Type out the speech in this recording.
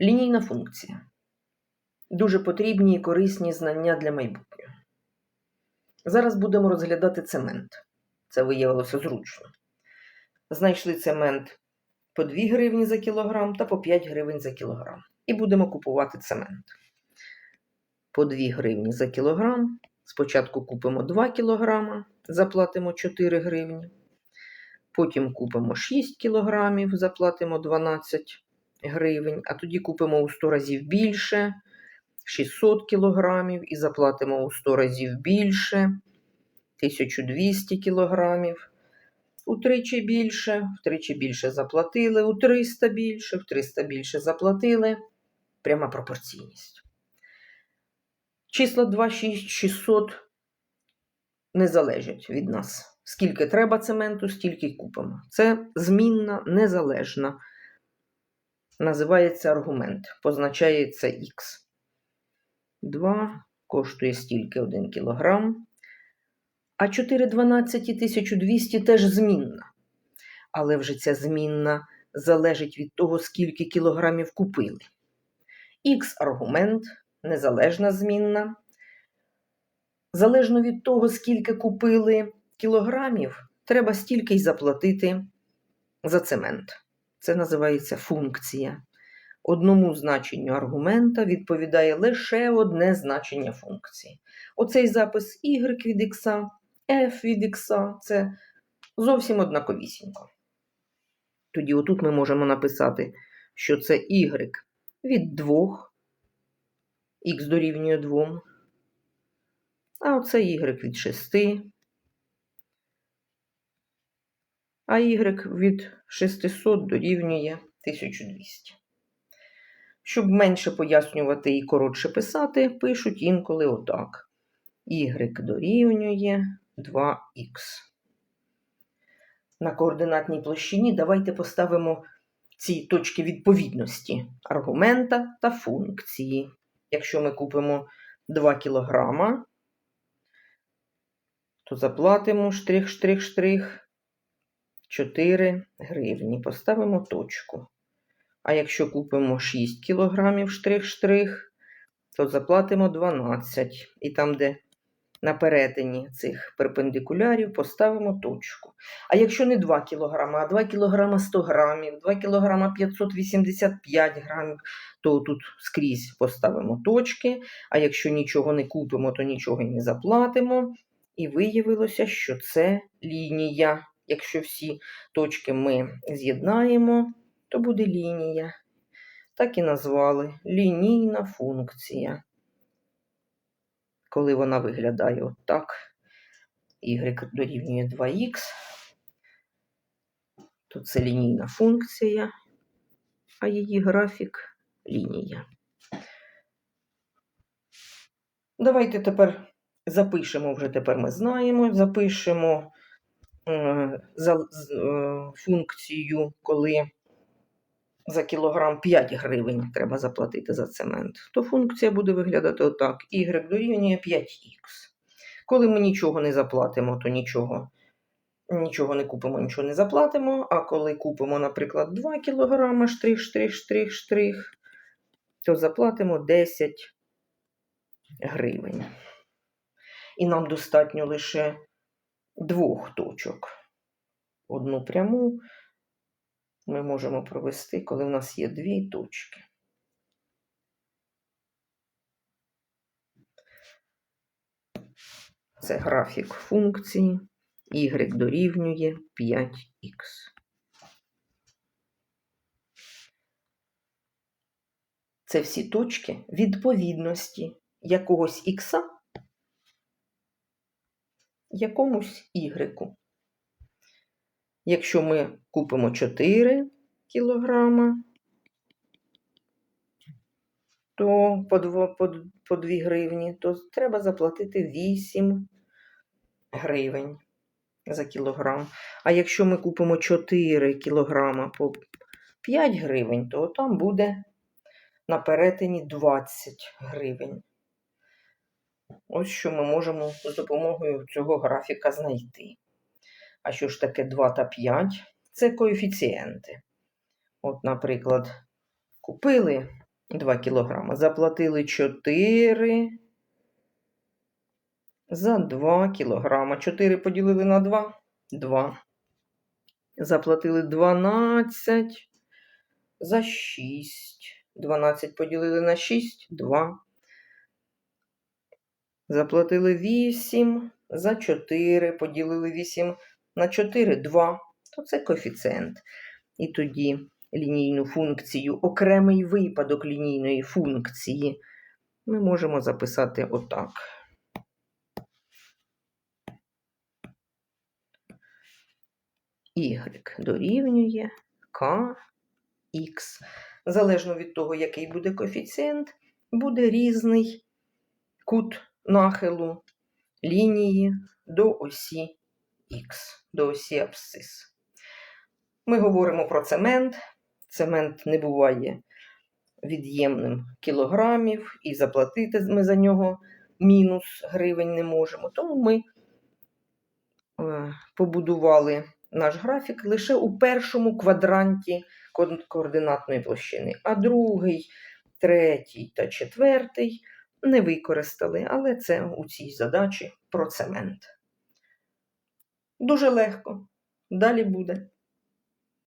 Лінійна функція. Дуже потрібні і корисні знання для майбутнього. Зараз будемо розглядати цемент. Це виявилося зручно. Знайшли цемент по 2 гривні за кілограм та по 5 гривень за кілограм. І будемо купувати цемент. По 2 гривні за кілограм. Спочатку купимо 2 кілограма, заплатимо 4 гривні. Потім купимо 6 кілограмів, заплатимо 12 гривень, а тоді купимо у 100 разів більше, 600 кілограмів і заплатимо у 100 разів більше, 1200 кілограмів, утричі більше, втричі більше заплатили, у 300 більше, в 300 більше заплатили. Пряма пропорційність. Числа 2, 6, 600 не залежать від нас. Скільки треба цементу, стільки й купимо. Це змінна, незалежна. Називається аргумент. Позначається Х. 2 коштує стільки 1 кілограм. А 4,12 і 1200 теж змінна. Але вже ця змінна залежить від того, скільки кілограмів купили. Х аргумент, незалежна змінна. Залежно від того, скільки купили кілограмів, треба стільки й заплатити за цемент. Це називається функція. Одному значенню аргумента відповідає лише одне значення функції. Оцей запис y від x, f від x це зовсім однаковісінько. Тоді отут ми можемо написати, що це y від 2, х дорівнює 2, а оце y від 6, а y від 600 дорівнює 1200. Щоб менше пояснювати і коротше писати, пишуть інколи отак. y дорівнює 2х. На координатній площині давайте поставимо ці точки відповідності аргумента та функції. Якщо ми купимо 2 кілограма, то заплатимо штрих, штрих, штрих 4 гривні. Поставимо точку. А якщо купимо 6 кілограмів штрих-штрих, то заплатимо 12. І там, де на перетині цих перпендикулярів, поставимо точку. А якщо не 2 кілограма, а 2 кілограма 100 грамів, 2 кілограма 585 грамів, то тут скрізь поставимо точки. А якщо нічого не купимо, то нічого й не заплатимо. І виявилося, що це лінія. Якщо всі точки ми з'єднаємо, то буде лінія. Так і назвали лінійна функція. Коли вона виглядає отак, y дорівнює 2х, то це лінійна функція, а її графік лінія. Давайте тепер запишемо, вже тепер ми знаємо, запишемо функцію, коли за кілограм 5 гривень треба заплатити за цемент, то функція буде виглядати отак: y дорівнює 5х. Коли ми нічого не заплатимо, то нічого нічого не купимо, нічого не заплатимо. А коли купимо, наприклад, 2 кг штрих, штрих, штрих, штрих, то заплатимо 10 гривень. І нам достатньо лише двох точок. Одну пряму ми можемо провести, коли в нас є дві точки. Це графік функції y дорівнює 5х. Це всі точки відповідності якогось х якомусь y. Якщо ми купимо 4 кілограма, то по 2, по, по 2 гривні, то треба заплатити 8 гривень за кілограм. А якщо ми купимо 4 кілограма по 5 гривень, то там буде на перетині 20 гривень. Ось що ми можемо з допомогою цього графіка знайти. А що ж таке 2 та 5? Це коефіцієнти. От, наприклад, Купили 2 кілограми, заплатили 4 за 2 кілограма. 4 поділили на 2 2. Заплатили 12 за 6. 12 поділили на 6 2. Заплатили 8 за 4, поділили 8 на 4 2. То це коефіцієнт. І тоді лінійну функцію, окремий випадок лінійної функції ми можемо записати отак. Y дорівнює kx. Залежно від того, який буде коефіцієнт, буде різний кут нахилу лінії до осі Х, до осі абсцис. Ми говоримо про цемент. Цемент не буває від'ємним кілограмів, і заплатити ми за нього мінус гривень не можемо. Тому ми е, побудували наш графік лише у першому квадранті координатної площини, а другий, третій та четвертий не використали, але це у цій задачі про цемент. Дуже легко. Далі буде.